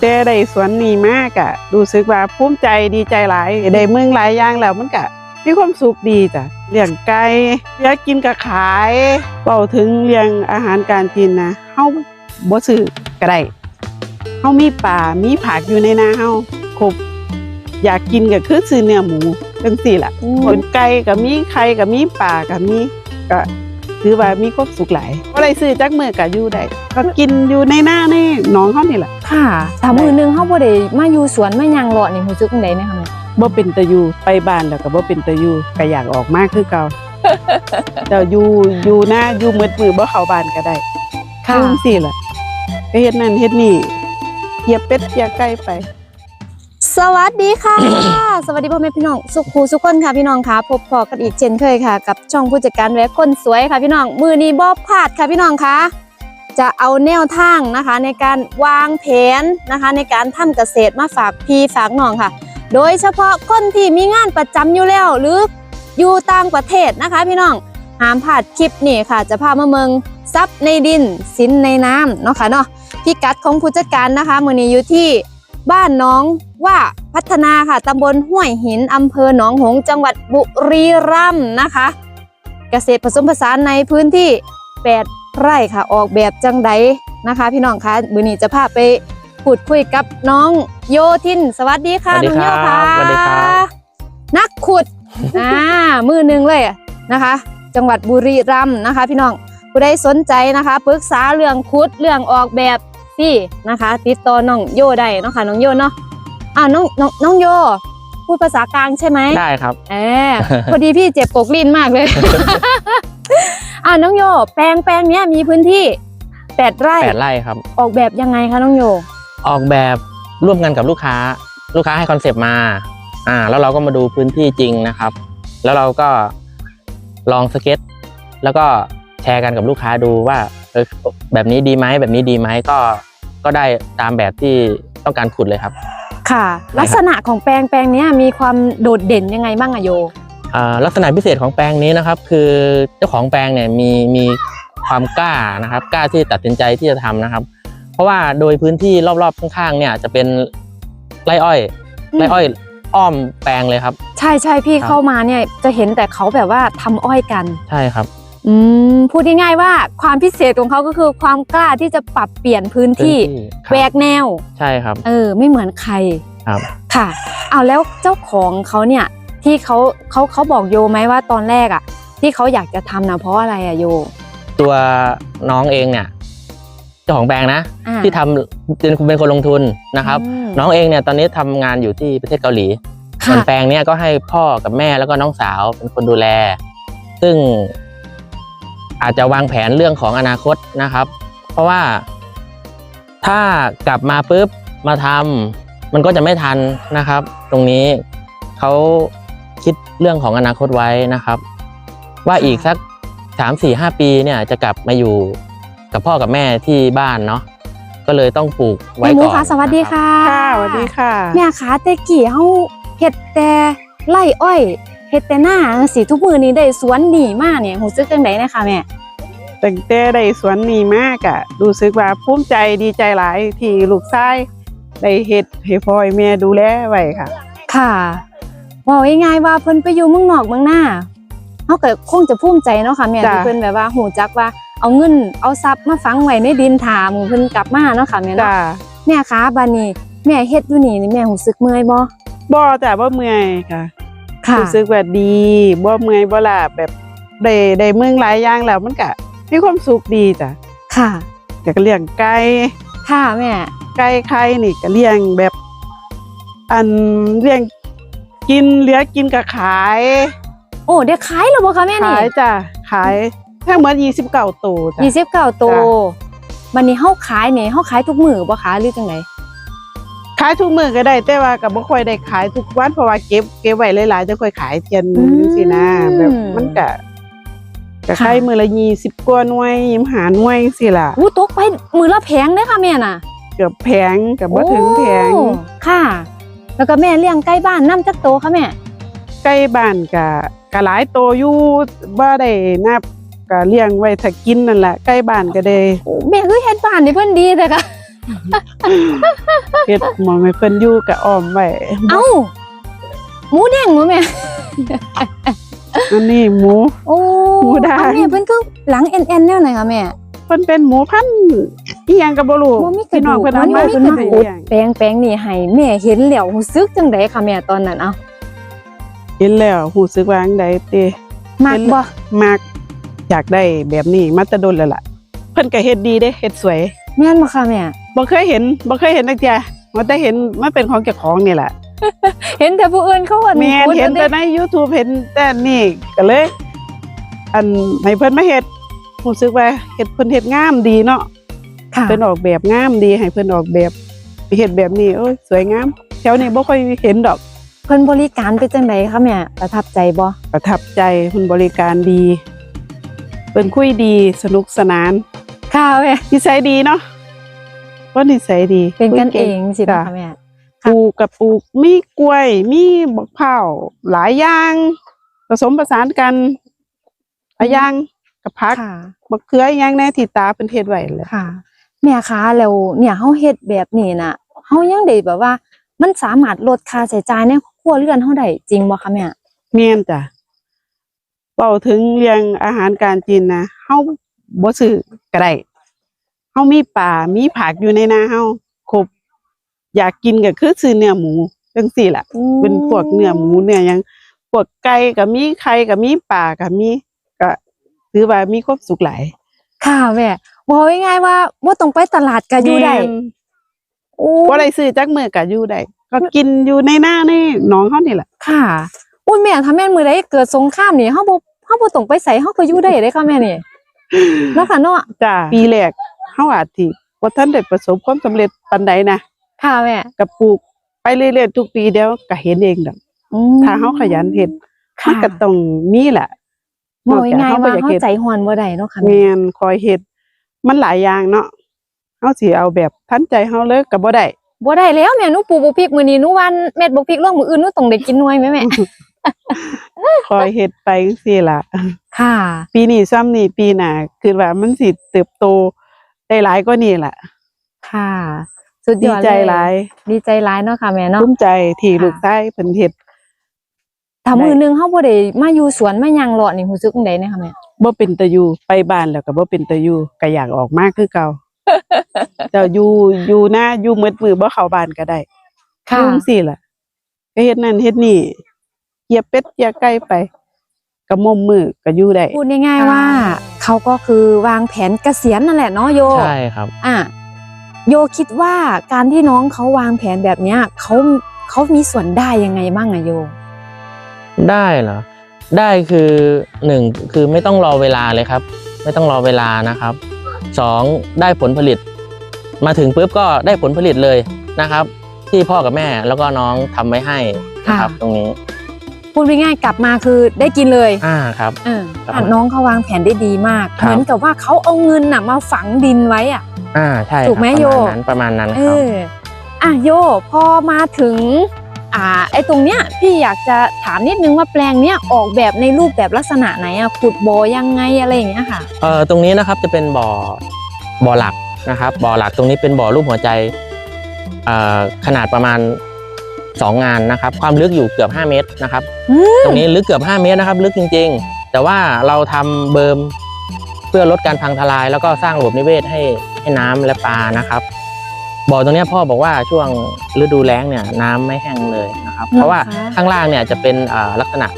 แต่ได้สวนนี้มากอะรู้สึกว่าภูมิใจดีใจหลายได้เมืองหลายอย่างแล้วมันก็มีความสุขดีจ้ะเลี้ยงไก่อยากกินก็ขายเป่าถึงเลี้ยงอาหารการกินนะเฮาบ่ซื้อก็ได้เฮามีป่ามีผักอยู่ในนาเฮาครบอยากกินก็คือซื้อเนื้อหมูจังซี่ล่ะคนไก่ก็มีไข่ก็มีปลาก็มีก็ ถือว่ามีความสุขหลายบ่ได้ซื้อจักมื้อก็อยู่ได้ก็กินอยู่ในหน้าในหนองเฮานี่แหละค่ะถ้ามือหนึงเฮาบ่ได้มาอยู่สวนมาหยังเลาะนี่รู้สึกจังได๋นะคะแม่บ่เป็นตะอยู่ไปบ้านแล้วก็บ่เป็นตะอยู่ก็อยากออกมาคือเก่าแต่อยู่อยู่หน้าอยู่มืดมือบ่เข้าบ้านก็ได้คือจังซี่ล่ะก็เฮ็ดนั่นเฮ็ดนี่เหยียบเป็ดเหยียบไก่ไป สวัสดีค่ะ สวัสดีพ่อแม่พี่น้องสุขูสุขคนค่ะพี่น้องค่ะพบพอกันอีกเช่นเคยค่ะ กับช่องผู้จัดการแวะคนสวยค่ะพี่น้องมือนี้บ่พลาดค่ะพี่น้องค่ะจะเอาแนวทางนะคะ ในการวางแผนนะคะ ในการทำเกษตรมาฝากพี่ฝากน้องค่ะ โดยเฉพาะคนที่มีงานประจำอยู่แล้วหรืออยู่ต่างประเทศนะคะ พี่น้องห้ามพลาดคลิปนี่ค่ะ จะพามาเมืองซับในดินสินในน้ำเนาะค่ะเนาะพิกัดของผู้จัดการนะคะมือนี้อยู่ที่ บ้านหน้องว่าพัฒนาค่ะตำบลห้วยหินอำเภอหนองหงส์จังหวัดบุรีรัมย์นะคะ เกษตรผสมผสานในพื้นที่ 8 ไร่ค่ะออกแบบจังไดนะคะ พี่น้องคะมือนี้จะพาไปพูดคุยกับน้องโยทิน สวัสดีค่ะสวัสดีน้องโยครัค่ะบสวัสดีครับนักขุดอ่ามือหนึ่งเลยนะคะ จังหวัดบุรีรัมย์นะคะ พี่น้องผู้ใดสนใจนะคะปรึกษาเรื่องขุดเรื่องออกแบบ ที่นะคะ ติดต่อน้องโยได้เนาะค่ะน้องโยเนาะอ่าน้องน้องน้องโย พูดภาษากลางใช่ไหมได้ครับเออพอดีพี่เจ็บกกลิ้นมากเลย อ่าน้องโย แปลงแปลงเนี้ยมีพื้นที่แปดไร่แปดไร่ครับ ออกแบบยังไงคะน้องโย ออกแบบร่วมกันกับลูกค้า ลูกค้าให้คอนเซปต์มา อ่า แล้วเราก็มาดูพื้นที่จริงนะครับ แล้วเราก็ลองสเก็ต แล้วก็แชร์กันกับลูกค้าดูว่าเออแบบนี้ดีไหมแบบนี้ดีไหมก็ ก็ได้ตามแบบที่ต้องการขุดเลยครับ ค่ะ ลักษณะของแปลงแปลงเนี้ยมีความโดดเด่นยังไงบ้างอะโยอ่าลักษณะพิเศษของแปลงนี้นะครับ คือเจ้าของแปลงเนี่ยมีมีความกล้านะครับ กล้าที่ตัดสินใจที่จะทำนะครับ เพราะว่าโดยพื้นที่รอบๆข้างๆ เนี่ยจะเป็นไร่อ้อยอืมไร่อ้อยอ้อมแปลงเลยครับ ใช่ใช่พี่ครับเข้ามาเนี่ยจะเห็นแต่เขาแบบว่าทำอ้อยกัน ใช่ครับ อืมพูดง่ายๆว่าความพิเศษของเขาก็คือความกล้าที่จะปรับเปลี่ยนพื้นที่พื้นที่ครับแหวกแนว ใช่ครับ เออ ไม่เหมือนใครครับ ค่ะเอาแล้วเจ้าของเขาเนี่ยที่เขาเขาเขาบอกโยไหมว่าตอนแรกอะที่เขาอยากจะทำนะเพราะอะไรอะโยตัวน้องเองเนี่ยเจ้าของแปลงนะ อ่าที่ทำเป็นเป็นคนลงทุนนะครับ อืมน้องเองเนี่ยตอนนี้ทำงานอยู่ที่ประเทศเกาหลีส่ค่ะวนแปลงเนี่ยก็ให้พ่อกับแม่แล้วก็น้องสาวเป็นคนดูแล ซึ่ง อาจจะวางแผนเรื่องของอนาคตนะครับ เพราะว่าถ้ากลับมาปุ๊บมาทำมันก็จะไม่ทันนะครับ ตรงนี้เขาคิดเรื่องของอนาคตไว้นะครับ ว่าอีกสักสามสี่ห้าปีเนี่ยจะกลับมาอยู่กับพ่อกับแม่ที่บ้านเนาะก็เลยต้องปลูกไว้แม่หมูก่อนคะสวัสดีนะครับค่ะค่ะสวัสดีค่ะแม่คะแต่กี่เฮาเฮ็ดแต่ไร่อ้อย เฮ็ดแต่หน้าจังซี่ทุกมื้อนี้ได้สวนดีมากเนี่ยรู้สึกจังไดนะคะแม่ตั้งแต่ได้สวนนี้มากอะรู้สึกว่าภูมิใจดีใจหลายที่ลูกชายได้เฮ็ดให้พ่อให้แม่ดูแลไว้ค่ะ ค่ะบอกง่ายๆว่าเพิ่นไปอยู่เมืองนอกเมืองหน้าเฮาก็คงจะภูมิใจเนาะค่ะแม่จ้ะ ที่เพิ่นแบบว่าหูจักว่าเอาเงินเอาทรัพย์มาฝังไว้ในดินถาหมู่เพิ่นกลับมาเนาะค่ะแม่เนาะจ้าแม่คะบัดนี้แม่เฮ็ดอยู่นี่นี่แม่รู้สึกเมื่อยบ่บ่จ้าบ่เมื่อยค่ะค่ะ รู้สึกว่าดีบ่เมื่อยบ่ล่ะแบบได้ได้เมืองหลายอย่างแล้วมันก็มีความสุขดีจ้ะค่ะอยากเลี้ยงไก่ค่ะแม่ไก่ไข่นี่ก็เลี้ยงแบบ อันเลี้ยงกินเหลือกินก็ขาย โอ้ได้ขายแล้วบ่คะแม่นี่ขายจ้ะขายทั้งหมด29ตัวจ้ะยี่สิบเก้าโตวจ้บัดนี้เฮาขายนี่เฮาขายทุกมื้อบ่คะหรือจังได ขายทุกมื้อก็ได้ แต่ว่าก็บ่ค่อยได้ขายทุกวันเพราะว่าเก็บเก็บไว้หลายๆจะค่อยขายเทียนนึงจังซี่นะแบบมันก็ก็ขายมื้อละ20กว่าหน่วย25หน่วยจังซี่ล่ะ อู้ตกไปมื้อละแพงเด้อค่ะแม่น่ะเกือบแพงก็บ่ถึงแพงโอ้ค่ะ แล้วก็แม่เลี้ยงไก่บ้านนำจักโตค่ะแม่ ใกล้บ้านก็ก็หลายโตอยู่บ่ได้นับก็เลี้ยงไว้ถ้ากินนั่นแหละใกล้บ้านก็ได้ โอ้แม่คือเฮ็ดบ้านนี่เพิ่นดีแต่ค่ะ เฮ็ดหมองให้เพิ่นอยู่ก็อ้อมไว้เอ้า หมูแดงบ่แม่ อันนี้หมู โอ้หมูด่างเอาแม่เพิ่นก็หลังเอ็นเอ็นแนวไหนคะแม่ เพิ่นเป็นหมูพันธุ์อีหยังก็บ่รู้บ่มีกระพี่น้ดูองกเพิ่นมัเอานมาบ่มีเพิ่นกระให้ดูกเลี้ยงแปลงแปลงนี่ให้แม่เห็นแล้วรู้สึกจังไดคะแม่ตอนนั้นเอ้าเห็นแล้วรู้สึกว่าจังไดติมักบ่มากอยากได้แบบนี้มาแตะดนแล้วล่ะ เพิ่นก็เฮ็ดดีเด้เฮ็ดสวย แม่นบ่คะแม่ บ่เคยเห็นบ่เคยเห็นจักเที่ยว่าแต่เห็นมันเป็นของเจ้าของนี่แหละเห็นแต่ผู้อื่นเขาอันแม่นพูดเห็นอัแต่ใน YouTube เห็นแต่นี่ก็เลย อันให้เพิ่นมาเฮ็ดรู้สึกว่าเฮ็ดเพิ่นเฮ็ดงามดีเนาะค่ะเพิ่นออกแบบงามดีให้เพิ่นออกแบบเฮ็ดแบบนี้โอ้ยสวยงามแถวนี้บ่ค่อยเห็นดอก เพิ่นบริการเป็นจังไดคะแม่ประทับใจบ่ประทับใจเพิ่นบริการดี เพิ่นคุยดีสนุกสนานค่ะแม่นิสัยดีเนาะ เพราะนิสัยดีเป็นกันคุยเองสินะจ้ะคะแม่ปลูกกับปลูกมีกล้วย มีบักเผาวหลายอย่างผสมผสานกันหลายอย่างกับผักค่ะบักเขืออหย่างแน่ที่ตาเป็นเฮ็ดไว้เลยค่ะแม่คะแล้วเนี่ยเฮาเฮ็ดแบบนี้น่ะเฮายังได้แบบว่า มันสามารถลดค่าใช้จ่ายในครัวเรือนเฮาได้จริงบ่คะแม่เมียนจ้ะเป่าถึงเรื่องอาหารการกินนะเฮาบ่ซื้อก็ได้เฮามีป่ามีผักอยู่ในนาเฮาครบอยากกินก็คือซื้อเนื้อหมูจังซี่ล่ะ เป็นพวกเนื้อหมูเนื้อหยังพวกไก่ก็มีไข่ก็มีปลาก็มีก็ถือว่ามีความสุขหลายค่ะแม่บอกง่ายๆว่าบ่ต้องไปตลาดก็อยู่ได้แม่นโอ้บ่ได้ซื้อจักมื้อก็อยู่ได้ก็กินอยู่ในหน้าในหนองเฮานี่แหละค่ะอุ้ยแม่ถ้าแม่นมื้อใดเกิดสงครามนี่เฮาบ่เฮาบ่ต้องไปไสเฮาก็อยู่ได้เด้ค่ะแม่นี่เนาะค่ะเนาะจ้าปีแรก เฮาอาจสิบ่ทันได้ประสบความสำเร็จปานใดนะค่ะแม่ก็ปลูกไปเรื่อยๆทุกปีเดี๋ยวก็เห็นเองดอกอืมถ้าเฮาขยันเฮ็ดมันค่ะก็ต้องมีแหละบอกง่ายๆว่าอยกเฮาเฮ็ดใจฮ้อนบ่ได้เนาะค่ะแม่นคอยเฮ็ดมันหลายอย่างเนาะเฮาสิเอาแบบทันใจเฮาเลยก็บ่ได้บ่ได้แล้วแม่หนูปลูกบ่พริกมื้อนี้หนูวันเม็ดบ่พริกลงมื้ออื่นหนูต้องได้กินหน่วยแม่แม่คอยเฮ็ดไปจังซี่ล่ะ ค่ะ ปีนี้ซ้ำนี่ปีหน้าคือว่ามันสิเติบโต ได้หลายกว่านี้ล่ะค่ะ สุดยดีอดใจเลยหลายดีใจหลายเนาะค่ะแม่เนาะ ภูมิใจที่ค่ะ ลูกชายเพิ่นเฮ็ด ถ้าได้ มื้อหนึงเฮาบ่ได้มาอยู่สวนมาหยังเลาะนี่รู้สึกจังได๋เนยค่ะแม่ บ่เป็นตะอยู่ไปบ้านแล้วก็บ่เป็นตะอยู่ก็อยากออกมาคือเก่าเจ้าอยู่อยู่หน้าอยู่มืดมือบ่เข้าบ้านก็ได้อยู่จังซี่ล่ะก็เฮ็ดนั่นเฮ็ดนี่เหยียบเป็ดเหยียบไก่ไปก็มมมือก็อยู่ได้ พูดง่ายๆว่า เขาก็คือวางแผนเกษียณนั่นแหละเนาะโยใช่ครับ อะโยคิดว่าการที่น้องเขาวางแผนแบบเนี้ยเขาเขามีส่วนได้ยังไงบ้างอะโย ได้เหรอได้คือหนึ่งคือไม่ต้องรอเวลาเลยครับ ไม่ต้องรอเวลานะครับสองได้ผลผลิต มาถึงปุ๊บก็ได้ผลผลิตเลยนะครับ ที่พ่อกับแม่แล้วก็น้องทำไว้ให้นะครับ ค่ะ ตรงนี้ พูดง่ายๆกลับมาคือได้กินเลยอ่าครับ เออครับอะน้องเขาวางแผนได้ดีมาก ครับ เหมือนกับว่าเขาเอาเงินน่ะมาฝังดินไว้อะ อ่าใช่ถูกไหมครับโย ประมาณนั้นประมาณนั้นเอครับ ออะโยพอมาถึง อ่า ไอ้ตรงเนี้ยพี่อยากจะถามนิดนึงว่าแปลงเนี้ยออกแบบในรูปแบบลักษณะไหนอะขุดบ่อยังไงอะไรอย่างเงี้ยค่ะ เอ่อตรงนี้นะครับจะเป็นบ่อบ่อหลักนะครับบ่อหลักตรงนี้เป็นบ่อรูปหัวใจเอ่อขนาดประมาณ 2 งานนะครับ ความลึกอยู่เกือบ 5 เมตรนะครับอืมตรงนี้ลึกเกือบ 5 เมตรนะครับ ลึกจริง ๆ แต่ว่าเราทำเบิร์มเพื่อลดการพังทลาย แล้วก็สร้างระบบนิเวศให้ให้น้ำและปลานะครับบ่อตรงเนี้ยพ่อบอกว่าช่วงฤดูแล้งเนี่ยน้ำไม่แห้งเลยนะครับ เพราะว่าเหรอคะข้างล่างเนี่ยจะเป็นอ่าลักษณะ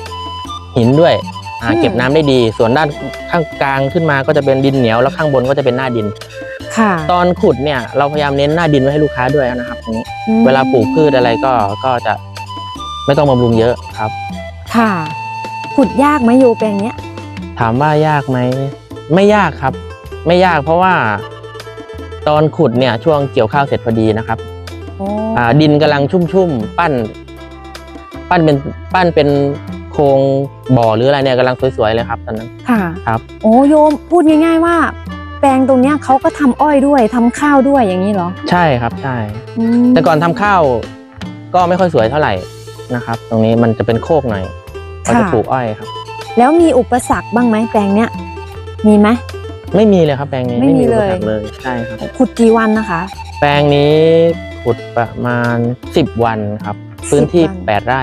หินด้วยอ่าอืมเก็บน้ำได้ดี ส่วนด้านข้างกลางขึ้นมาก็จะเป็นดินเหนียวแล้วข้างบนก็จะเป็นหน้าดิน ค่ะตอนขุดเนี่ยเราพยายามเน้นหน้าดินไว้ให้ลูกค้าด้วยนะครับตรงนี้อืมเวลาปลูกพืชอะไรก็ก็จะไม่ต้องบำรุงเยอะครับ ค่ะ ขุดยากไหมโยแปลงเนี้ย ถามว่ายากไหมไม่ยากครับ ไม่ยากเพราะว่า ตอนขุดเนี่ยช่วงเกี่ยวข้าวเสร็จพอดีนะครับโอ้อ่าดินกำลังชุ่มๆปั้น ปั้นเป็นปั้นเป็นโครงบ่อหรืออะไรเนี่ยกำลังสวยๆเลยครับ ตอนนั้น ค่ะ ครับ โอ้โยมพูดง่าย ๆ ว่า แปลงตรงเนี้ยเขาก็ทำอ้อยด้วยทำข้าวด้วยอย่างนี้เหรอใช่ครับใช่ อืมแต่ก่อนทำข้าวก็ไม่ค่อยสวยเท่าไหร่นะครับ ตรงนี้มันจะเป็นโคกหน่อยเราจะปลูกอ้อยครับ แล้วมีอุปสรรคบ้างไหมแปลงเนี้ยมีไหม ไม่มีเลยครับแปลงนี้ไม่มีอุปสรรคเลย เลยใช่ครับ ขุดกี่วันนะคะ แปลงนี้ขุดประมาณสิบวันครับ พื้นที่ 10วันแปดไร่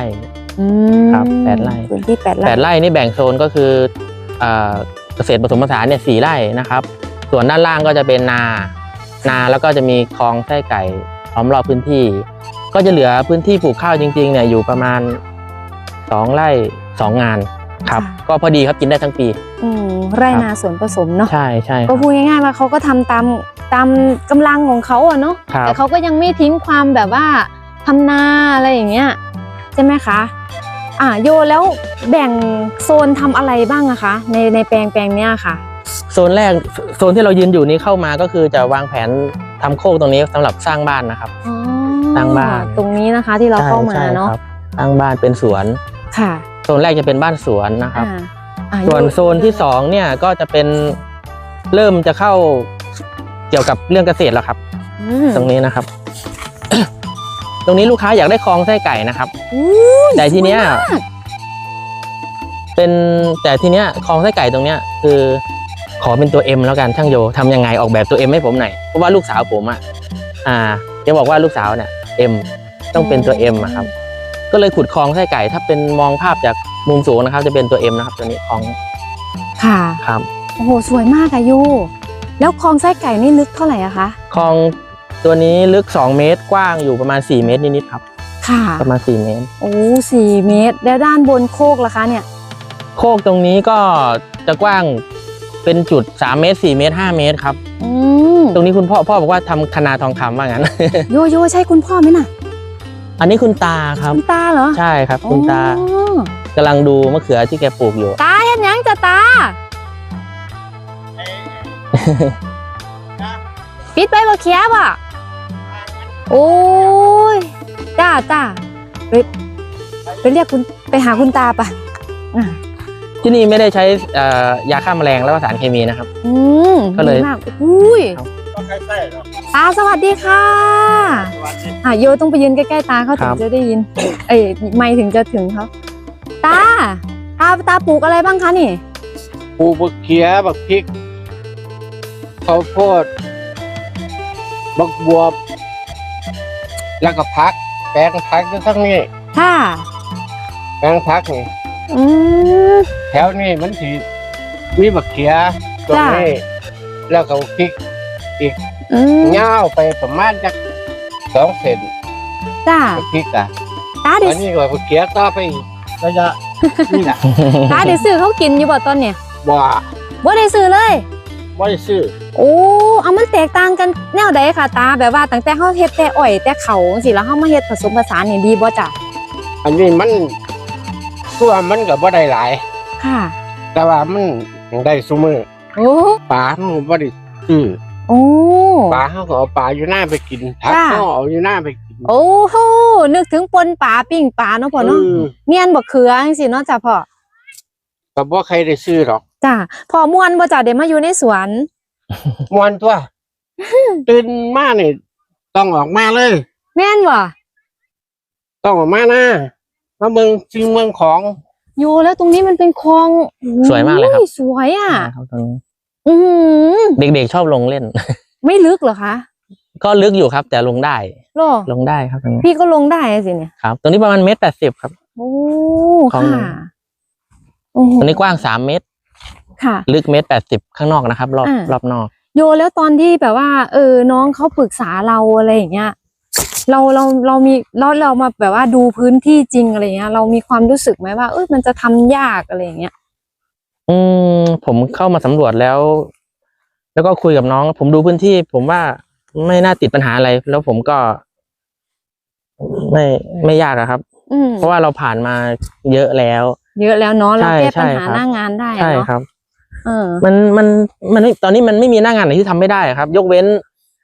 อืมครับแปดไร่ พื้นที่แปดไร่แปดไร่นี่แบ่งโซนก็คือเอ่อเกษตรผสมผสานเนี่ยสี่ไร่นะครับ ส่วนด้านล่างก็จะเป็นนา นาแล้วก็จะมีคลองไส้ไก่ล้อมรอบพื้นที่ ก็จะเหลือพื้นที่ปลูกข้าวจริงๆเนี่ยอยู่ประมาณสองไร่สองงานครับ ก็พอดีครับกินได้ทั้งปีอืมไร่นาสวนผสมเนาะใช่ใช่คก็รับพูดง่ายๆว่าเขาก็ทำตามตามกำลังของเขาอะเนาะครับแต่เขาก็ยังไม่ทิ้งความแบบว่าทำนาอะไรอย่างเงี้ยใช่ไหมคะอ่าโยแล้วแบ่งโซนทำอะไรบ้างอะคะในในแปลงแปลงเนี้ยค่ะโซนแรกโซนที่เรายืนอยู่นี้เข้ามาก็คือจะวางแผนทำโคกตรงนี้สำหรับสร้างบ้านนะครับอ๋อสร้างบ้านตรงนี้นะคะที่เราเข้ามาใช่ใช่เนาะครับสร้างบ้านเป็นสวนค่ะโซนแรกจะเป็นบ้านสวนนะครับอ่าอ่าส่วนโยโซนที่สองเนี่ยก็จะเป็นเริ่มจะเข้าเกี่ยวกับเรื่องเกษตรแล้วครับอืมตรงนี้นะครับ ตรงนี้ลูกค้าอยากได้คลองไส้ไก่นะครับอู้ยแต่ทีเนี้ยสวยมากเป็นแต่ทีเนี้ยคลองไส้ไก่ตรงเนี้ย คือ ขอเป็นตัว M แล้วกันช่างโยทำยังไงออกแบบตัว M ให้ผมหน่อยเพราะว่าลูกสาวผมอะอ่าจะบอกว่าลูกสาวเนี่ย M ต้องเป็นตัว M อะครับ ก็เลยขุดคลองไส้ไก่ ถ้าเป็นมองภาพจากมุมสูงนะครับ จะเป็นตัว M นะครับ ตัวนี้คลองค่ะครับโอ้โหสวยมากอะโยแล้วคลองไส้ไก่นี่ลึกเท่าไหร่อะคะคลองตัวนี้ลึก 2 เมตรกว้างอยู่ประมาณ 4 เมตรนิดๆครับ ค่ะ ประมาณ 4 เมตร โอ้สี่เมตร แล้วด้านบนโคกล่ะคะเนี่ย โคกตรงนี้ก็จะกว้าง เป็นจุด 3 เมตร 4 เมตร 5 เมตรครับ อืมตรงนี้คุณพ่อพ่อบอกว่าทำคณาทองคำว่างั้น โยโย่ใช่คุณพ่อไหมน่ะอันนี้คุณตาครับคุณตาเหรอใช่ครับคุณตาอ๋อกำลังดูมะเขือที่แกปลูกอยู่ ตาเห็นยังจะตา ปิดไปบ่เคียบอะโอ้ยจ้าจ้าไปไปเรียกคุณไปหาคุณตาปะอะ ที่นี่ไม่ได้ใช้เอ่อยาฆ่าแมลงแล้วก็สารเคมีนะครับ อืมก็เลย ดีมากอุ้ยครับตาสวัสดีค่ะอะโยต้องไปยืนใกล้ๆตาเขาถึงจะได้ยิน เอ้ยไม่ถึงจะถึงเขาตาตาตาปลูกอะไรบ้างคะนี่ปลูกบักเขียบักพริกข้าวโพดบักบวบ แล้วก็พัก แปลงพักอยู่ทั้งนี้ ค่ะ แปลงพักนี่ อืม แถวนี้มันถือมีบักเขียตรงจ้ะนี้ แล้วก็บักพริกอืมเงาวไปประมาณจักสองเซนจ้าบักพริกอะตาเดี๋ยอัวนนี้ก็บักเขียต่อไปอีกระยะนี่แหละ ตาเดี๋ยวซื้อเขากินอยู่บ่ตอนเนี่ยบ่บ่ได้ซื้อเลยบ่ได้ซื้อโอ้เอามันแตกต่างกันแนวใดค่ะตาแบบว่าตั้งแต่เขาเฮ็ดแต่อ้อยแต่เขาสิแล้วเขามาเฮ็ดผสมผสานนี่ดีบ่จ้ะอันนี้มัน ตัวมันก็บ่ได้หลาย ค่ะ แต่ว่ามันยังได้ซุมือโอ้ปลามันก็บ่ได้ซื้อโอ้ ปลาเขาก็เอาปลาอยู่หน้าไปกินผักจ้า เขาเอาอยู่หน้าไปกิน โอ้โหนึกถึงปนปลาปิ้งปลาเนาะพ่อเนาะเออเนียนบ่เขือจังซี่เนาะจ้ะพ่อก็บ่ใครได้ซื้อหรอกจ้ะพ่อม่วนบ่จ้ะได้มาอยู่ในสวน มวนตัว ตื่นมานี่ต้องออกมาเลย แม่นบ่ต้องออกมานะ มาเมืองสิ่งเมืองของอยู่แล้วตรงนี้มันเป็นคลองสวยมากเลยครับโอ้สวยอะครับตรงนี้อือหือเด็กๆชอบลงเล่น ไม่ลึกเหรอคะ ก็ลึกอยู่ครับ แต่ลงได้โลลงได้ครับตรงนี้พี่ก็ลงได้สิเนี่ยครับตรงนี้ประมาณเมตรแปดสิบครับโอ้คลองหนึ่ค่ะงโอ้โหตรงนี้กว้างสามเมตร ค่ะ ลึกเมตรแปดสิบข้างนอกนะครับ รอบอ่ารอบนอก โยแล้วตอนที่แบบว่า เออน้องเขาปรึกษาเราอะไรอย่างเงี้ย เราเราเรามีเราเรามาแบบว่าดูพื้นที่จริงอะไรเงี้ย เรามีความรู้สึกไหมว่าเออมันจะทำยากอะไรอย่างเงี้ยอืมผมเข้ามาสำรวจแล้ว แล้วก็คุยกับน้อง ผมดูพื้นที่ ผมว่าไม่น่าติดปัญหาอะไร แล้วผมก็ ไม่ไม่ยากอะครับอืมเพราะว่าเราผ่านมาเยอะแล้ว เยอะแล้วเนาะเราใช่แก้ปัญหาใช่ครับหน้างานได้อะใช่เนาะครับเออมันมันมันไม่ตอนนี้มันไม่มีหน้างานไหนที่ทำไม่ได้ครับ ยกเว้น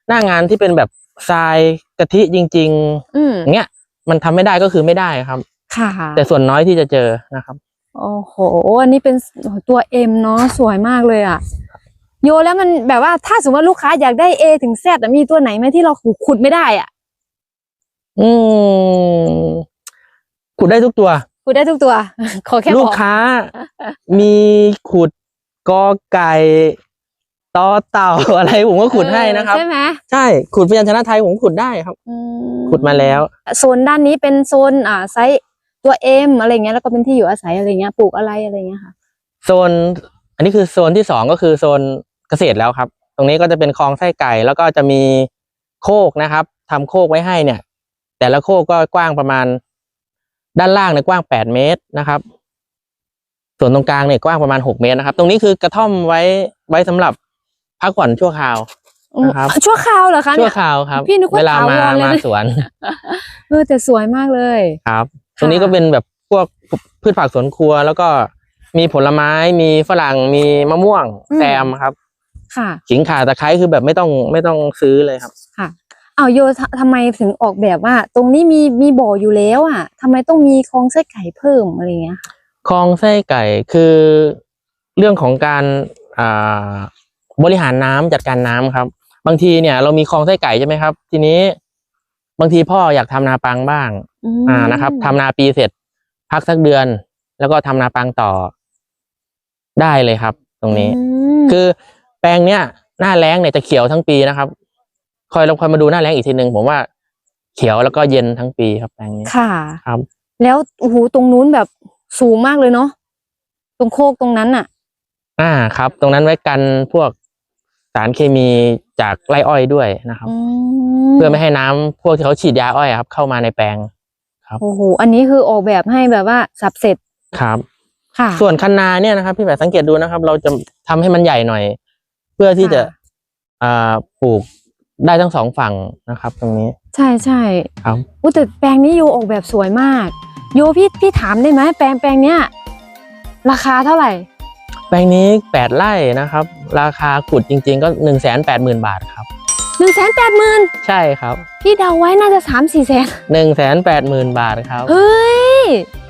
หน้างานที่เป็นแบบ ทรายกะทิจริงอืมๆอย่างเงี้ยมันทำไม่ได้ก็คือไม่ได้ครับ ค่ะแต่ส่วนน้อยที่จะเจอนะครับ โอ้โห อันนี้เป็นตัวเอ็มเนาะสวยมากเลยอะ โยแล้วมันแบบว่าถ้าสมมติว่าลูกค้าอยากได้ A ถึง Z อะมีตัวไหนไหมที่เราขุดไม่ได้อะ อืมขุดได้ทุกตัว ขุดได้ทุกตัว ขอแค่ลูบกอกค้ามีขุดกอไก่ ตอเต่าอะไรผมก็ขุดให้นะครับเออใช่ไหมใช่ขุดพยัญชนะไทยผมขุดได้ครับอืขุดมาแล้วโซนด้านนี้เป็นโซนอ่าไซส์ตัวเอ็มอะไรเงี้ยแล้วก็เป็นที่อยู่อาศัยอะไรเงี้ยปลูกอะไรอะไรเงี้ยค่ะ โซน อันนี้คือโซนที่สองก็คือโซนเกษตรแล้วครับ ตรงนี้ก็จะเป็นคลองไส้ไก่แล้วก็จะมีโคกนะครับทำโคกไว้ให้เนี่ย แต่ละโคกก็กว้างประมาณ ด้านล่างเนี่ยกว้างแปดเมตรนะครับ ส่วนตรงกลางเนี่ยกว้างประมาณหกเมตรนะครับ ตรงนี้คือกระท่อมไว้ไว้สำหรับ พักผ่อนชั่วคราวนะครับ ชั่วคราวเหรอคะชั่เนี่วยคราวครับพี่นึกว่าเวลามาถาวรเลยมานะสวนเออแต่สวยมากเลยครับ ตรงนี้ก็เป็นแบบพวกพืชผักสวนครัว แล้วก็มีผลไม้มีฝรั่งมีมะม่วงอืมแซมครับ ค่ะขิงข่าตะไคร้คือแบบไม่ต้องไม่ต้องซื้อเลยครับค่ะเอาโยททำไมถึงออกแบบว่า ตรงนี้มีมีบ่ออยู่แล้วอะทำไมต้องมีคลองไส้ไก่เพิ่มอะไรเงี้ยค่ะคลองไส้ไก่คือเรื่องของการอ่า บริหารน้ำจัดการน้ำครับ บางทีเนี่ยเรามีคลองไส้ไก่ใช่ไหมครับ ทีนี้ บางทีพ่ออยากทำนาปังบ้างมอ่านะครับทำนาปีเสร็จ พักสักเดือน แล้วก็ทำนาปังต่อ ได้เลยครับ ตรงนี้อืมคือแปลงเนี้ยหน้าแล้งเนี่ยจะเขียวทั้งปีนะครับ คอยเราคอยมาดูหน้าแล้งอีกทีหนึ่งผมว่าเขียวแล้วก็เย็นทั้งปีครับแปลงนี้ค่ะ ครับ แล้วโอ้โหตรงนู้นแบบสูงมากเลยเนาะตรงโคกตรงนั้นอะ อ่าครับ ตรงนั้นไว้กันพวก สารเคมีจากไร่อ้อยด้วยนะครับอืเพื่อไม่ให้น้ำพวกที่เขาฉีดยาอ้อยอะครับ เข้ามาในแปลงโอ้โหอันนี้คือออกแบบให้แบบว่าสับเสร็จครับ ค่ะ ส่วนคันนาเนี่ยนะครับ พี่แบบสังเกตดูนะครับ เราจะทำให้มันใหญ่หน่อย เพื่อที่จะค่ะอ่าปลูกได้ทั้งสองฝั่งนะครับ ตรงนี้ ใช่ใช่ครับอุ้แต่แปลงนี้โยออกแบบสวยมาก โยพี่พี่ถามได้ไหมแปลงแปลงเนี้ยราคาเท่าไหร่แป ลงนี้แปดไร่นะครับ ราคาขุดจริง ๆ ก็หนึ่งแสนแปดหมื่นบาทครับหนึ่งแสนแปดหมื่นใช่ครับพี่เดาไว้น่าจะสามสี่แสนหนึ่งแสนแปดหมื่นบาทครับ เฮ้ย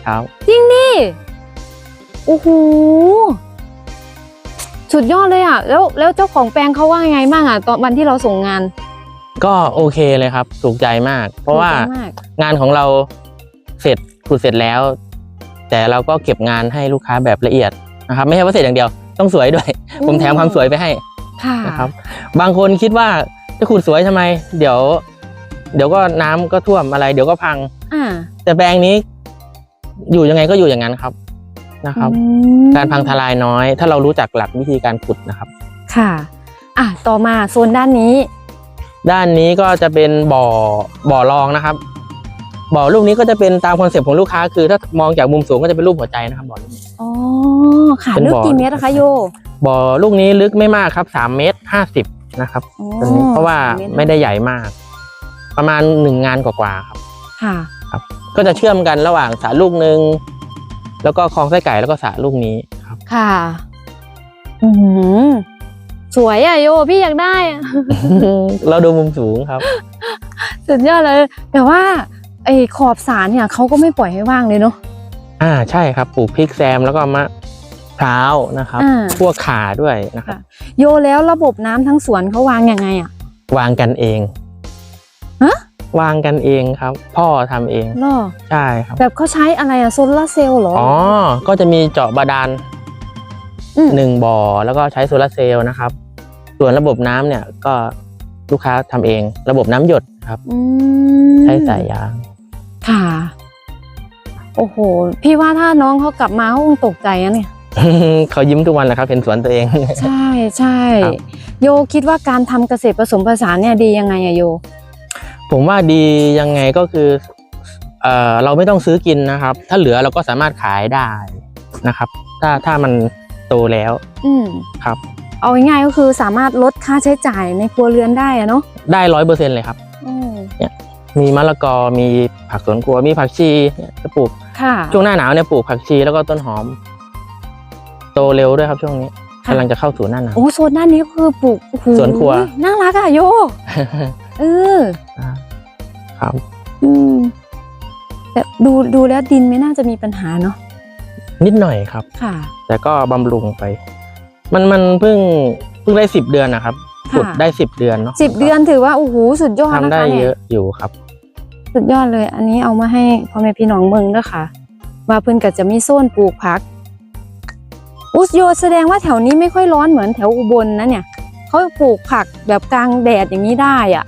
ครับ จริงดิ โอ้โห สุดยอดเลยอะ แล้วแล้วเจ้าของแปลงเขาว่าไงบ้างอะ ตอนวันที่เราส่งงาน ก็โอเคเลยครับ ถูกใจมาก เพราะว่าถูกใจมาก งานของเราเสร็จขุดเสร็จแล้ว แต่เราก็เก็บงานให้ลูกค้าแบบละเอียด นะครับไม่ใช่ว่าเสร็จอย่างเดียวต้องสวยด้วย ผมแถมความสวยไปให้ค่ะนะครับ บางคนคิดว่าจะขุดสวยทำไม เดี๋ยว เดี๋ยวก็น้ำก็ท่วมอะไร เดี๋ยวก็พังอ่าแต่แปลงนี้ อยู่ยังไงก็อยู่อย่างนั้นครับนะครับอืมการพังทลายน้อย ถ้าเรารู้จักหลักวิธีการขุดนะครับ ค่ะ อะต่อมาโซนด้านนี้ ด้านนี้ก็จะเป็นบ่อบ่อรองนะครับบ่อลูกนี้ก็จะเป็นตามคอนเซปต์ของลูกค้า คือถ้ามองจากมุมสูงก็จะเป็นรูปหัวใจนะครับบ่อลูกนี้ อ๋อค่ะเป็นลึกบ่อ กี่เมตรนะคะโย บ่อลูกนี้ลึกไม่มากครับสามเมตรห้าสิบนะครับ อ๋อตัวนี้เพราะว่าสมตไม่ได้ใหญ่มาก ประมาณหนึ่งงานกว่าๆครับ ค่ะก็จะเชื่อมกันระหว่างสระลูกหนึ่งแล้วก็คลองไส้ไก่แล้วก็สระลูกนี้ครับ ค่ะอือหือสวยอะโยพี่อยากได้อะ เราดูมุมสูงครับ สุดยอดเลย แต่ว่าไอ้ขอบสารเนี่ยเขาก็ไม่ปล่อยให้ว่างเลยเนาะ อ่าใช่ครับปลูกพริกแซมแล้วก็มะพร้าวนะครับ อ่า พวกข่าด้วยนะครับ โยแล้วระบบน้ำทั้งสวนเขาวางยังไงอะ วางกันเองฮะ วางกันเองครับ พ่อทำเองล่อใช่ครับ แบบเขาใช้อะไรอะโซลาร์เซลล์เหรออ๋อ ก็จะมีเจาะบาดาลอืมหนึ่งบ่อแล้วก็ใช้โซลาร์เซลล์นะครับ ส่วนระบบน้ำเนี่ยก็ลูกค้าทำเอง ระบบน้ำหยดครับ อืมใช้สายยางค่ะ โอ้โห พี่ว่าถ้าน้องเขากลับมาเขาคงตกใจนะเนี่ย เขายิ้มทุกวันแหละครับเห็นสวนตัวเอง ใช่ใช่ครับโยคิดว่าการทำเกษตรผสมผสานเนี่ยดียังไงอะโย ผมว่าดียังไงก็คือเอ่อเราไม่ต้องซื้อกินนะครับ ถ้าเหลือเราก็สามารถขายได้นะครับ ถ้าถ้ามันโตแล้ว อืมครับ เอาง่ายๆก็คือสามารถลดค่าใช้จ่ายในครัวเรือนได้อะเนาะได้ร้อยเปอร์เซ็นเลยครับอืมมีมะละกอมีผักสวนครัวมีผักชีเนี่ยจะปลูก ค่ะช่วงหน้าหนาวเนี่ยปลูกผักชีแล้วก็ต้นหอม โตเร็วด้วยครับช่วงนี้ค่ะกำลังจะเข้าสู่หน้าหนาวโอ้โซนด้านนี้ก็คือปลูกโอ้โหสวนครัวน่ารักอะโยเออครับอืมแต่ดูดูแล้วดินไม่น่าจะมีปัญหาเนาะนิดหน่อยครับ ค่ะ แต่ก็บำรุงไป มันมันเพิ่งเพิ่งได้สิบเดือนนะครับค่ะขุดได้สิบเดือนเนาะสิบเดือนถือว่าโอ้โหสุดยอดทำนะคะได้เนี่เยยอะอยู่ครับ สุดยอดเลย อันนี้เอามาให้พ่อแม่พี่น้องเมืองด้วยค่ะ ว่าเพิ่นก็จะมีโซนปลูกผัก อุสโยแสดงว่าแถวนี้ไม่ค่อยร้อนเหมือนแถวอุบลนะเนี่ยเขาปลูกผักแบบกลางแดดอย่างนี้ได้อะ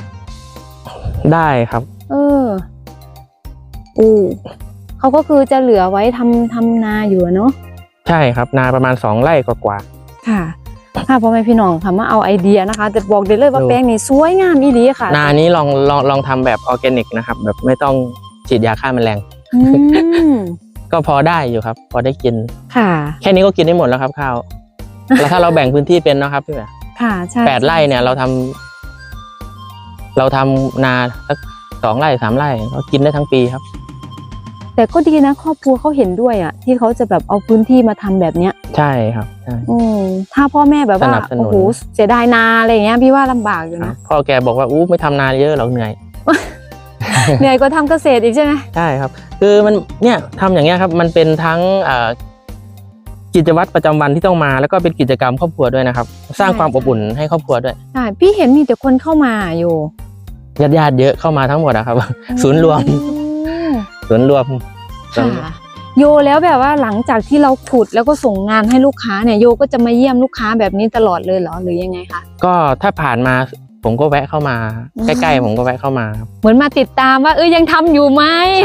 ได้ครับ เอออูเขาก็คือจะเหลือไว้ทำทำนาอยู่อะเนาะใช่ครับ นาประมาณสองไร่กว่าค่ะ ค่ะพ่อแม่พี่น้องค่ะมาเอาไอเดียนะคะแต่บอกได้เลยว่าดูแปลงนี้สวยงามอีหลีค่ะๆนานี้ลองลองลองทำแบบออร์แกนิกนะครับ แบบไม่ต้องฉีดยาฆ่าแมลงอืมก็พอได้อยู่ครับ พอได้กินค่ะ แค่นี้ก็กินได้หมดแล้วครับข้าวแล้วถ้าเราแบ่งพื้นที่เป็นนะครับพี่แหวค่ะใช่แปดไร่เนี่ยเราทำเราทำนาสักสองไร่สามไร่เรากินได้ทั้งปีครับ แต่ก็ดีนะ ครอบครัวเขาเห็นด้วยอะ ที่เขาจะแบบเอาพื้นที่มาทำแบบเนี้ย ใช่ครับใช่ อืมถ้าพ่อแม่แบบว่าสนับสนุน โอ้โหเสียดายนาอะไรอย่างเงี้ยพี่ว่าลำบากอยู่ครันะบพ่อแกบอกว่าอู้ไม่ทำนาเยอะหรอกเหนื่อย เหนื่อยก็ทำเกษตรอีกใช่ไหมใช่ครับ คือมันเนี่ยทำอย่างเงี้ยครับ มันเป็นทั้งเอ่อกิจวัตรประจำวันที่ต้องมา แล้วก็เป็นกิจกรรมครอบครัวด้วยนะครับ สร้างความอบอุ่นให้ครอบครัวด้วยใช่พี่เห็นมีแต่คนเข้ามาอยู่ญาติญาติๆเยอะเข้ามาทั้งหมดนะครับ ศูนย์รวม อื มศูนย์รวมค่ะโยแล้วแบบว่าหลังจากที่เราขุดแล้วก็ส่งงานให้ลูกค้าเนี่ยโยก็จะมาเยี่ยมลูกค้าแบบนี้ตลอดเลยเหรอหรือยังไงคะก็ถ้าผ่านมาผมก็แวะเข้ามาอืมใกล้ๆผมก็แวะเข้ามาครับเหมือนมาติดตามว่าเอ้ยยังทำอยู่ไหม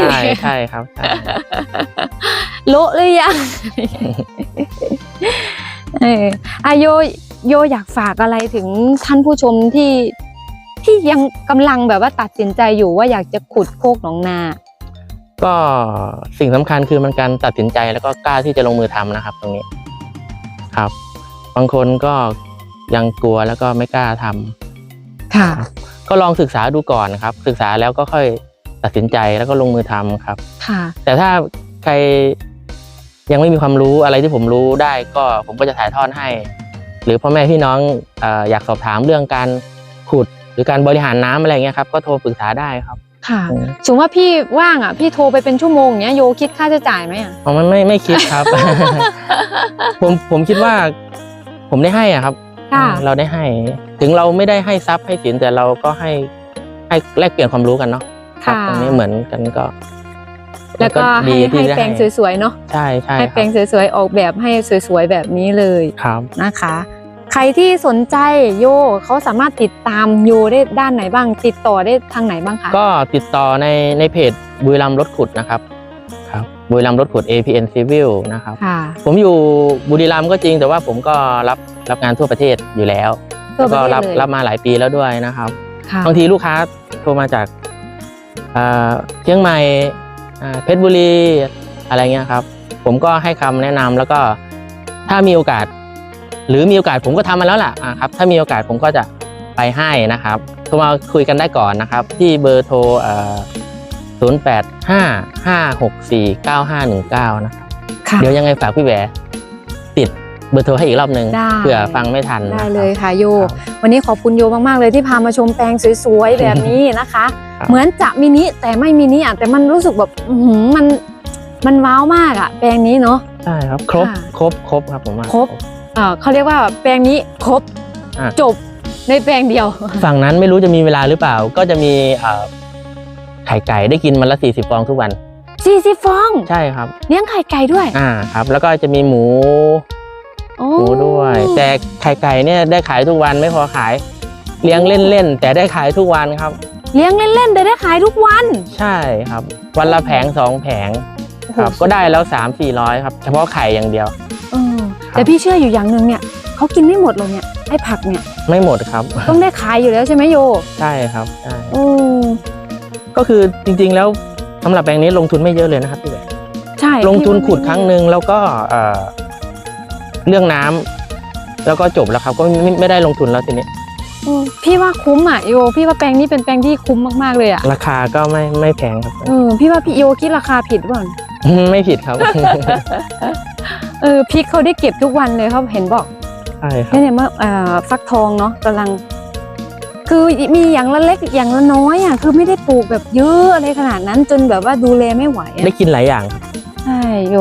ใช่ใช่ครับใช่โละหรือยังเอออะโยโยอยากฝากอะไรถึงท่านผู้ชมที่ที่ยังกำลังแบบว่าตัดสินใจอยู่ว่าอยากจะขุดโคกหนองนา ก็สิ่งสำคัญคือมันการตัดสินใจแล้วก็กล้าที่จะลงมือทำนะครับ ตรงนี้ครับ บางคนก็ยังกลัวแล้วก็ไม่กล้าทำค่ะ ก็ลองศึกษาดูก่อนครับ ศึกษาแล้วก็ค่อยตัดสินใจแล้วก็ลงมือทำครับ ค่ะ แต่ถ้าใครยังไม่มีความรู้อะไรที่ผมรู้ได้ก็ผมก็จะถ่ายทอดให้ หรือพ่อแม่พี่น้องเอ่ออยากสอบถามเรื่องการขุดหรือการบริหารน้ำอะไรเงี้ยครับ ก็โทรปรึกษาได้ครับ ค่ะอืมสมมติว่าพี่ว่างอะพี่โทรไปเป็นชั่วโมงอย่างเงี้ยโยคิดค่าใช้จ่ายไหมอะอ๋อมันไม่ไม่คิดครับ ผมผมคิดว่า ผมได้ให้อะครับค่ะเราได้ให้ ถึงเราไม่ได้ให้ทรัพย์ให้สินแต่เราก็ให้ให้แลกเปลี่ยนความรู้กันเนาะครับค่ะตรงนี้เหมือนกันก็ แล้วก็ให้ดีที่ให้จะแปลงสวยๆเนาะใช่ใช่ให้คแปลรับงสวยๆออกแบบให้สวยๆแบบนี้เลยครับนะคะ ใครที่สนใจโยเขาสามารถติดตามโยได้ด้านไหนบ้าง ติดต่อได้ทางไหนบ้างคะก็ติดต่อในในเพจบุรีรัมย์รถขุดนะครับครับบุรีรัมย์รถขุด APN Civil นะครับค่ะผมอยู่บุรีรัมย์ก็จริง แต่ว่าผมก็รับรับงานทั่วประเทศอยู่แล้วทั่วประก็เทศรับเลยรับมาหลายปีแล้วด้วยนะครับค่ะบางทีลูกค้าโทรมาจากอ่าเชียงใหม่อ่าเพชรบุรีอะไรเงี้ยครับ ผมก็ให้คำแนะนำแล้วก็ถ้ามีโอกาส หรือมีโอกาสผมก็ทำมาแล้วล่ะอ่าครับถ้ามีโอกาสผมก็จะไปให้นะครับโทรมาคุยกันได้ก่อนนะครับ ที่เบอร์โทรศูนย์แปดห้าห้าหกสี่เก้าห้าหนึ่งเก้านะครับค่ะเดี๋ยวยังไงฝากพี่แหวติดเบอร์โทรให้อีกรอบหนึ่งได้เผื่อฟังไม่ทันได้นะครับเลยค่ะโยครับวันนี้ขอบคุณโยมาก ๆ เลยที่พามาชมแปลงสวย ๆ แบบนี้นะคะครับเหมือนจะมินิแต่ไม่มินิอะแต่มันรู้สึกแบบอื้อหือมันมันว้าวมากอะ แปลงนี้เนาะใช่ครับ ครบค่ะครบครบครับผมว่าครบ เอ่อเขาเรียกว่าแปลงนี้ครบอะ จบในแปลงเดียว ฝั่งนั้นไม่รู้จะมีเวลาหรือเปล่า ก็จะมีเอ่อไข่ไก่ได้กินมันละสี่สิบฟองทุกวัน 40 ฟอง ใช่ครับ เลี้ยงไข่ไก่ด้วยอ่าครับ แล้วก็จะมีหมูโอ้หมูด้วย แต่ไข่ไก่เนี่ยได้ขายทุกวันไม่พอขาย เลี้ยงเล่นๆแต่ได้ขายทุกวันครับ เลี้ยงเล่นๆแต่ได้ขายทุกวันใช่ครับ วันละแผงสองแผงครับ ก็ได้แล้วสามสี่ร้อยครับ เฉพาะไข่อย่างเดียวเออ แต่พี่เชื่ออยู่อย่างหนึ่งเนี่ยเขากินไม่หมดหรอกเนี่ยไอ้ผักเนี่ยไม่หมดครับ ต้องได้ขายอยู่แล้วใช่ไหมโยใช่ครับใช่โอ้ก็คือจริงๆแล้วสำหรับแปลงนี้ลงทุนไม่เยอะเลยนะครับพี่แหวนใช่ลงทุนพี่ว่าขุดครั้งหนึ่งแล้วก็เอ่อเรื่องน้ำแล้วก็จบแล้วครับ ก็ไม่ไม่ได้ลงทุนแล้วทีนี้เออพี่ว่าคุ้มอะโยพี่ว่าแปลงนี้เป็นแปลงที่คุ้มมากๆเลยอะราคาก็ไม่ไม่แพงครับเออพี่ว่าพี่โยคิดราคาผิดหรือเปล่าไม่ผิดครับ เออพริกเขาได้เก็บทุกวันเลยเขาเห็นบอกใช่ครับเนี่ยเนี่ยเมื่อเอ่อฟักทองเนาะกำลัง คือมีอย่างละเล็กอย่างละน้อยอะคือไม่ได้ปลูกแบบเยอะอะไรขนาดนั้น จนแบบว่าดูแลไม่ไหวอะได้กินหลายอย่างครับใช่โย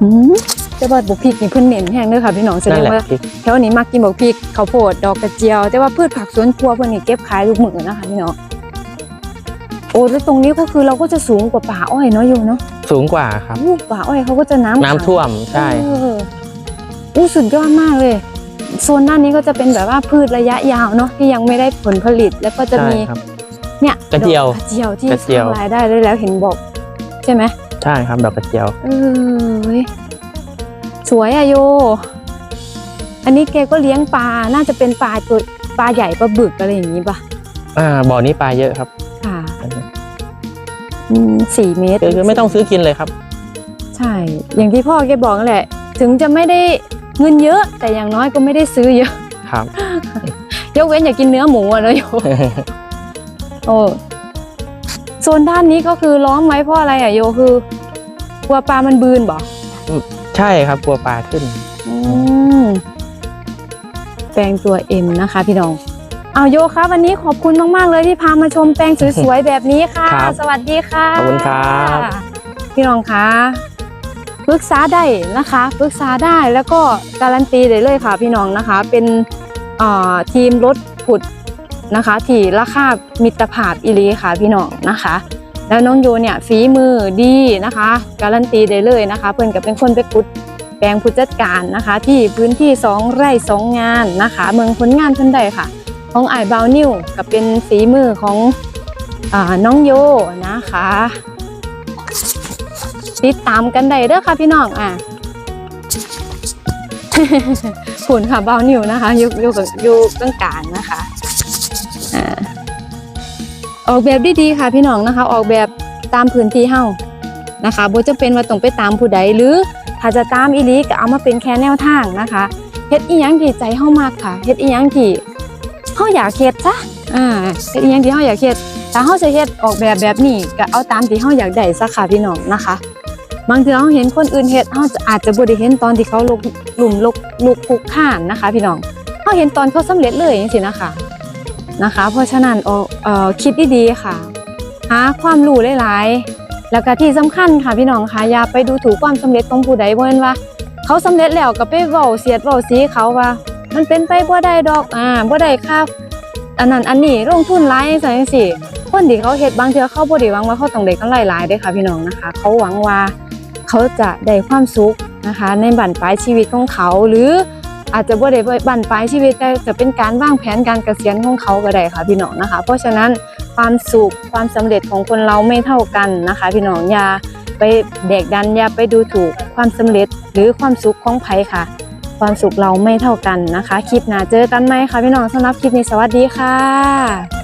หืมแต่ว่าบุกพริกนี่เพิ่นเน้นแห้งเด้อค่ะพี่น้องแสดนั่นงแหละว่าที่แถวนี้มักกินบักพริกข้าวโพดดอกกระเจียว แต่ว่าพืชผักสวนครัวเพิ่นนี่เก็บขายทุกมื้อนะคะพี่น้องโอ้แล้วตรงนี้ก็คือเราก็จะสูงกว่าป่าอ้อยเนาะโยเนาะ สูงกว่าครับอู้ป่าอ้อยเขาก็จะน้ำน้ำท่วมใช่เอออู้สุดยอดมากเลยอโซนด้านนี้ก็จะเป็นแบบว่าพืชระยะยาวเนาะที่ยังไม่ได้ผลผลิตแล้วก็จะใช่มีครับ เนี่ยกระเจียวดอกกระเจียวที่กระสเจียวร้างรายได้ได้แล้วเห็นบอก ใช่ไหมใช่ครับดอกกระเจียว เออเว้ยสวยอะโย อันนี้แกก็เลี้ยงปลาน่าจะเป็นปลาตัวปลาใหญ่ปลาบึกอะไรอย่างนี้ป่ะอ่าบ่อนี้ปลาเยอะครับค่ะ อืมสี่เมตรคือคือไม่ต้องซื้อกินเลยครับ ใช่ อย่างที่พ่อแกบอกนั่นแหละ ถึงจะไม่ได้เงินเยอะ แต่อย่างน้อยก็ไม่ได้ซื้อเยอะ ครับ ยกเว้นอยากกินเนื้อหมูอะเนอะโยโอ้โซนด้านนี้ก็คือล้อมไว้เพราะอะไรอะโยคือกลัวปลามันบืนบ่ใช่ครับกลัวปลาขึ้น อืมแปลงตัวเอ็มนะคะ พี่น้อง เอาโยครับวันนี้ขอบคุณมาก ๆ เลยที่พามาชมแปลงสวยๆแบบนี้ค่ะ ครับสวัสดีค่ะขอบคุณครับ พี่น้องคะปรึกษาได้นะคะปรึกษาได้แล้วก็การันตีได้เลยค่ะ พี่น้องนะคะ เป็นเอ่อทีมรถผุดนะคะที่ราคามิตรภาพอิลีค่ะพี่น้องนะคะ แล้วน้องโยเนี่ยฝีมือดีนะคะ การันตีได้เลยนะคะ เพื่อนก็เป็นคนไปกุดแปลงผู้จัดการนะคะ ที่พื้นที่สองไร่สองงานนะคะ เมืองผลงานเพิ่นได้ค่ะ ของไอ้บาวนิวก็เป็นฝีมือของอน้องโยนะคะ ติดตามกันได้เด้อค่ะพี่น้องอะขุนค่ะบาวนิวนะคะยู่อยู่กับองกางๆนะคะอ่าออกแบบดีๆค่ะพี่น้องนะคะ ออกแบบตามพื้นที่เฮานะคะโบจะเป็นว่าต้องไปตามผู้ใดหรือถ้าจะตามอีลีก็เอามาเป็นแค่แนวทางนะคะเฮ็ดอีหยังที่ใจเฮามากค่ะเฮ็ดอีหยังที่ เฮาอยากเฮ็ดซะอ่าเฮ็ดอีหยังที่เฮาอยากเฮ็ดถ้าเฮาจะเฮ็ดออกแบบแบบนี้ก็เอาตามที่เฮาอยากได้ซะค่ะพี่น้องนะคะ บางทีเราเห็นคนอื่นเฮ็ดเราอาจจะบ่ได้เห็นตอนที่เขาลุกหลุมลุกลุกคุกข้านนะคะ พี่น้องเราเห็นตอนเขาสำเร็จเลยจังซี่นะคะนะคะ เพราะฉะนั้นเอ่อคิดดีๆค่ะหาความรู้หลายๆแล้วก็ที่สำคัญค่ะพี่น้องค่ะอย่าไปดูถูกความสำเร็จของผู้ใดบ่แม่นว่าเขาสำเร็จแล้วก็ไปเว้าเสียดเว้าสีเขาว่า มันเป็นไปบ่ได้ดอกอ่าบ่ได้ค่าอันนั้นอันนี้ลงทุนหลายจังซี่จังซี่คนที่เขาเฮ็ดบางเทื่อเขาบ่ได้หวังว่าเขาต้องได้กำไรหลายเด้ค่ะพี่น้องนะคะ เขาหวังว่าเขาจะได้ความสุขนะคะ ในบั้นปลายชีวิตของเขา หรืออาจจะบ่ได้บั้นปลายชีวิตแต่จะเป็นการวางแผนการเกษียณของเขาก็ได้ค่ะพี่น้องนะคะ เพราะฉะนั้นความสุขความสำเร็จของคนเราไม่เท่ากันนะคะ พี่น้องอย่าไปแดกดันอย่าไปดูถูกความสำเร็จหรือความสุขของไผค่ะ ความสุขเราไม่เท่ากันนะคะ คลิปหน้าเจอกันไหมคะพี่น้องสำหรับคลิปนี้สวัสดีค่ะ